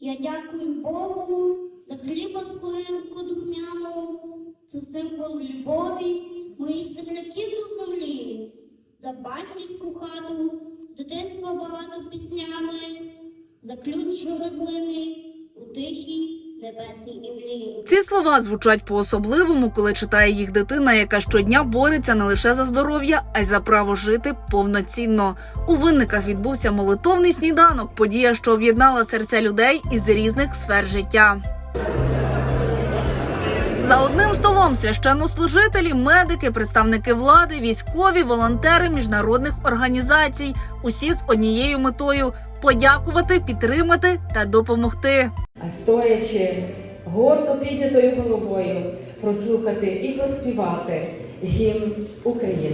Я дякую Богу за хліба скоринку духмяну, це символ любові моїх земляків до землі, за батьківську хату, дитинства багато піснями, за ключ роглини у тихій. Ці слова звучать по-особливому, коли читає їх дитина, яка щодня бореться не лише за здоров'я, а й за право жити повноцінно. У винниках відбувся молитовний сніданок, подія, що об'єднала серця людей із різних сфер життя. За одним столом священнослужителі, медики, представники влади, військові, волонтери міжнародних організацій. Усі з однією метою подякувати, підтримати та допомогти. Стоячи гордо піднятою головою, прослухати і проспівати гімн України.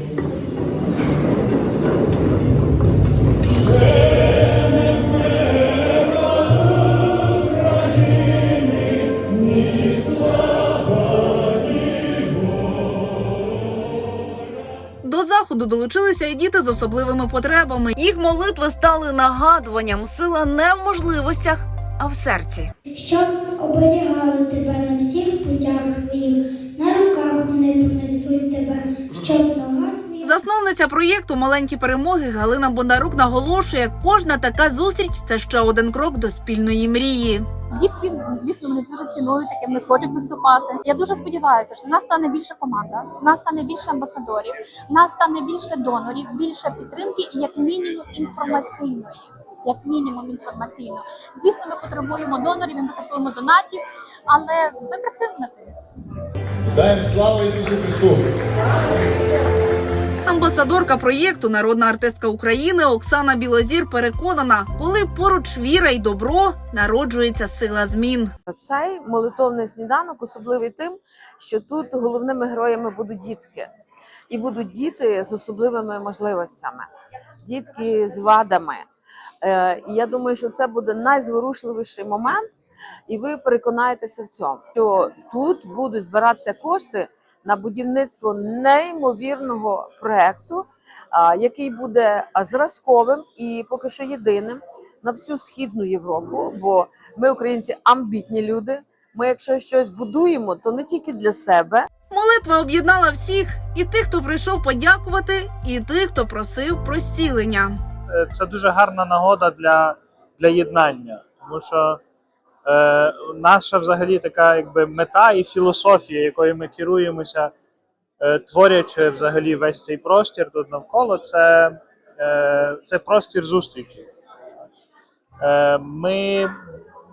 До заходу долучилися і діти з особливими потребами. Їх молитви стали нагадуванням. Сила не в можливостях, а в серці. щоб оберігали тебе на всіх путях твоїх, на руках вони понесуть тебе, щоб нога твоя. Засновниця проєкту Маленькі перемоги Галина Бондарук наголошує, кожна така зустріч це ще один крок до спільної мрії. Дітки, звісно, вони дуже цінують таке, вони хочуть виступати. Я дуже сподіваюся, що в нас стане більше команда, в нас стане більше амбасадорів, в нас стане більше донорів, більше підтримки і як мінімум інформаційної. Як мінімум інформаційно. Звісно, ми потребуємо донорів, ми потребуємо донатів, але ми працюємо над тим. Даємо славу Ісусу Христу! Амбасадорка проєкту, народна артистка України Оксана Білозір переконана, коли поруч віра й добро народжується сила змін. Цей молитовний сніданок особливий тим, що тут головними героями будуть дітки, і будуть діти з особливими можливостями, дітки з вадами. Е, І я думаю, що це буде найзворушливіший момент, і ви переконаєтеся в цьому, що тут будуть збиратися кошти на будівництво неймовірного проекту, який буде зразковим і поки що єдиним на всю східну Європу. Бо ми, українці, амбітні люди. Ми, якщо щось будуємо, то не тільки для себе, Молитва об'єднала всіх і тих, хто прийшов подякувати, і тих, хто просив про зцілення. Е, це дуже гарна нагода для, для єднання, тому що е, наша взагалі така якби мета і філософія, якою ми керуємося, е, творячи взагалі весь цей простір тут навколо, це, е, це простір зустрічі. Е, ми,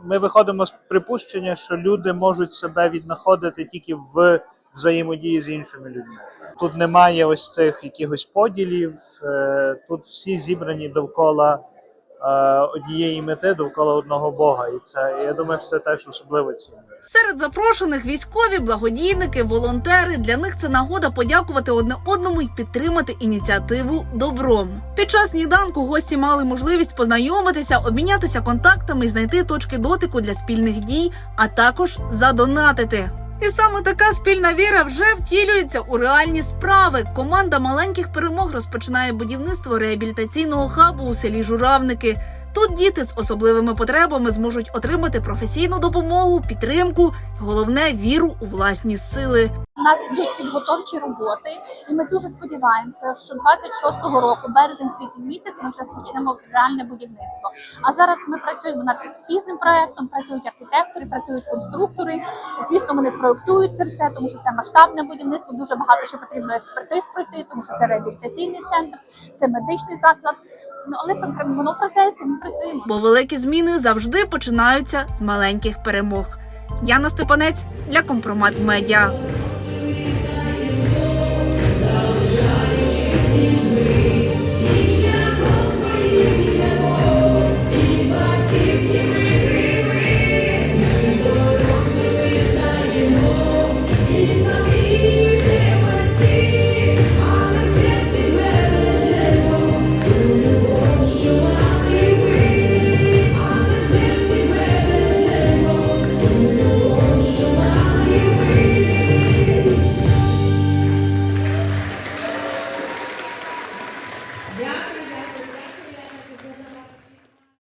ми виходимо з припущення, що люди можуть себе віднаходити тільки в взаємодії з іншими людьми. Тут немає ось цих якихось поділів. е, Тут всі зібрані довкола е, однієї мети, довкола одного Бога. І це я думаю, що це теж особливо цінно. Серед запрошених військові, благодійники, волонтери. Для них це нагода подякувати одне одному і підтримати ініціативу добром. Під час сніданку гості мали можливість познайомитися, обмінятися контактами і знайти точки дотику для спільних дій, а також задонатити. І саме така спільна віра вже втілюється у реальні справи. Команда маленьких перемог розпочинає будівництво реабілітаційного хабу у селі Журавники. Тут діти з особливими потребами зможуть отримати професійну допомогу, підтримку, головне віру у власні сили. У нас йдуть підготовчі роботи, і ми дуже сподіваємося, що 26-го року, березень квітень місяць, ми вже почнемо реальне будівництво. А зараз ми працюємо над експізним проектом, працюють архітектори, працюють конструктори. Звісно, вони проектують це все, тому що це масштабне будівництво. Дуже багато ще потрібно експертиз пройти, тому що це реабілітаційний центр, це медичний заклад. Ну але воно в ми працюємо. Бо великі зміни завжди починаються з маленьких перемог. Яна Степанець для компромат медіа.